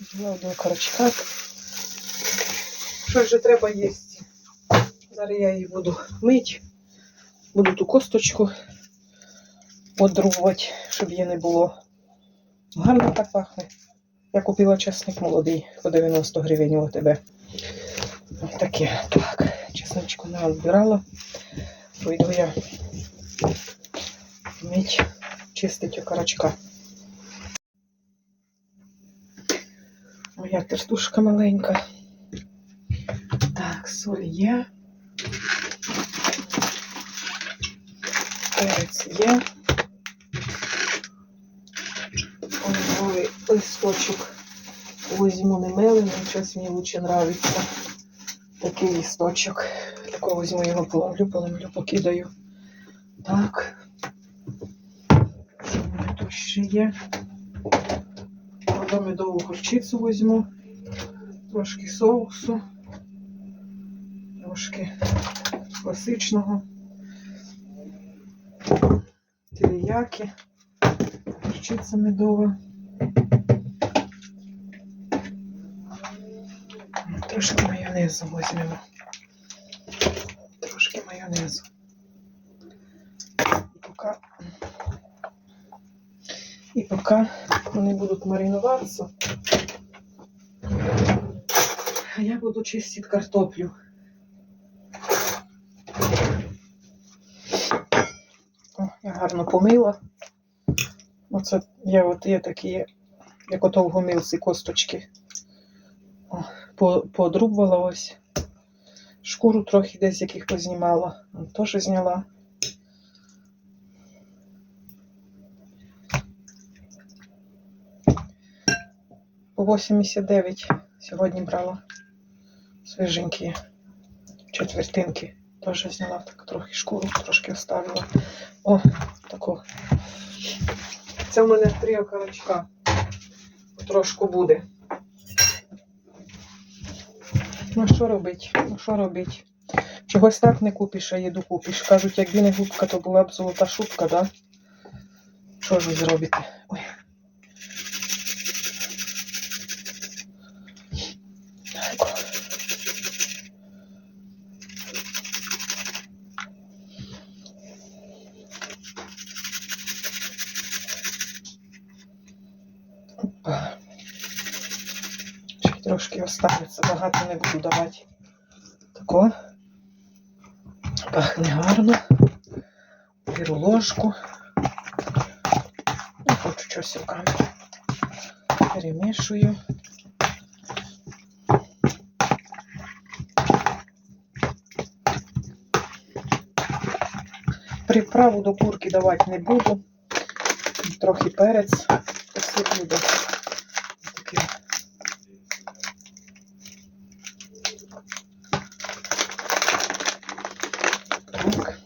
Одного карачка. Що вже треба їсти? Зараз я її буду мити. Буду ту косточку одрубувати, щоб її не було. Гарно так пахне. Я купила чесник молодий по 90 гривень у тебе. Таке. Так, чесночку не відбирала. Пойду я мить, чистить окорочка. Моя тертушка маленька. Так, соль є. Перець є. Оливковий листочок. Возьму не мелений, щось мені лучше нравиться. Такий листочок. Такого візьму його поломлю, поломлю, покидаю. Так. Що в тут ще є? Потім медову горчицю візьму. Трошки соусу. Трошки класичного. Теріяки. Горчиця медова. Трошки майонезу візьмемо. Трошки майонезу. І поки, і поки вони будуть маринуватися, а я буду чистити картоплю. О, я гарно помила. Оце я от є такі, як ото в гомілці косточки. О, по- подрубувала ось. Шкуру трохи десь яких познімала. Теж зняла. По 89 сьогодні брала свіженькі четвертинки. Теж зняла так трохи шкуру, трошки оставила. О, таку. Це в мене три окорочка. Трошку буде. Ну що робить? Ну що робить? Чогось так не купиш, а їду купиш. Кажуть, якби не губка, то була б золота шубка, да? Що ж ви зробите? Ой. Ще трошки останеться, багато не буду давати. Тако. Пахне гарно. Беру ложку. Не хочу щось руками. Перемішую. Приправу до курки давати не буду. Трохи перець посиплю до такий Так.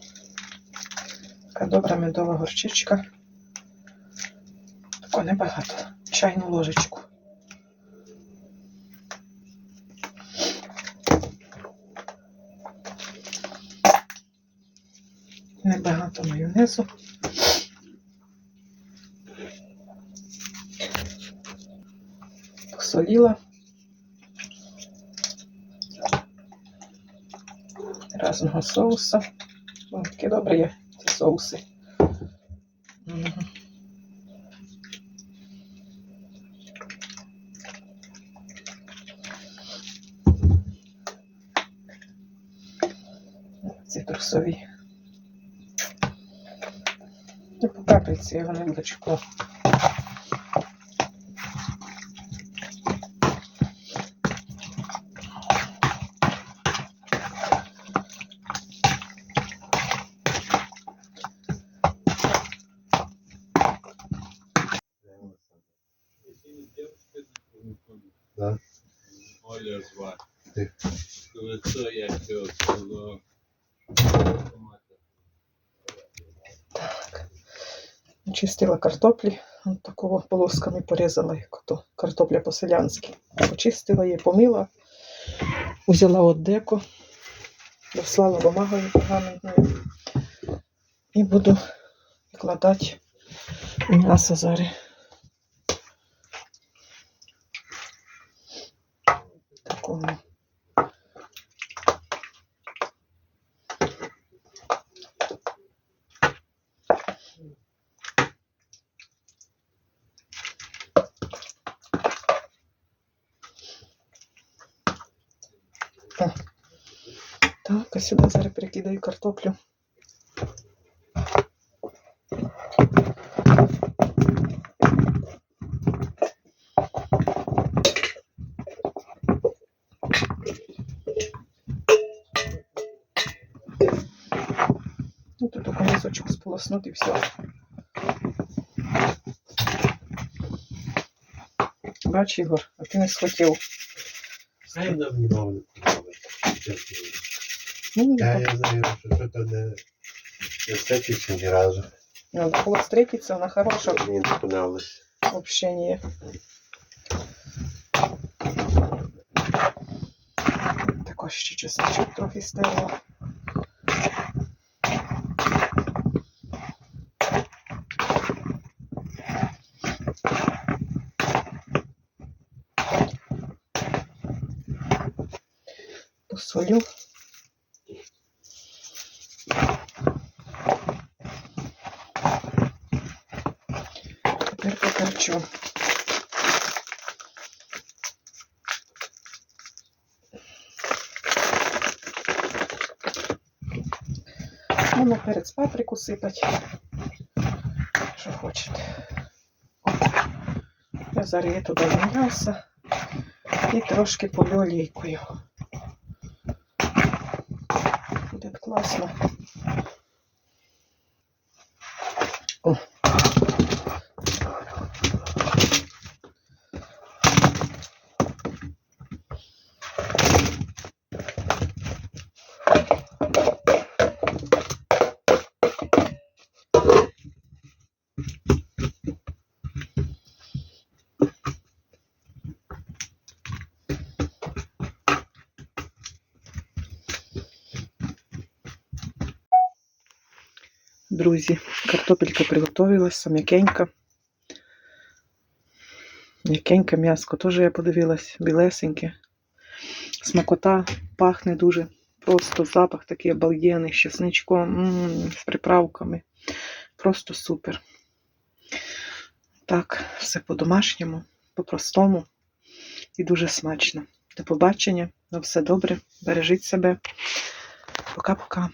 Така добра медова горчичка. Тако небагато. Чайну ложечку. Небагато майонезу. Посоліла. Разного соуса. О, такі добрі є ці соуси. Мгм. Цитрусові. І по капельці його не буде Да. Оля звати. Ти. Лицо як було. Чистила картоплі, от такого полосками порізала, як ото картопля по-селянськи. Почистила її, помила, взяла от деко, дослала бумагою пергаментною і буду викладати м'ясо зараз. О. Так, а сюди зараз перекидаю картоплю. Ну, тут только носочок сполоснуть и все. Бач, Ігор, а ти не схотів. А я нам не подобається. Ну, Я, я знаю, що то не, не встретився ні разу. ну, вот встретиться, вона хороша Мені не подобалось. в общении. Також ще чесночок трохи стерла. Посолю. Тепер поперчу. Можна перець паприку сипати. Що хочете. Я зараз туди м'ясо і трошки полю олійкою. Буде класно. Друзі, картопелька приготувалася, м'якенька. М'якеньке м'яско теж я подивилась, білесеньке. Смакота пахне дуже. Просто запах такий обалденний, з чесничком, м, з приправками. Просто супер. Так, все по-домашньому, по-простому і дуже смачно. До побачення, на все добре, бережіть себе. Пока-пока.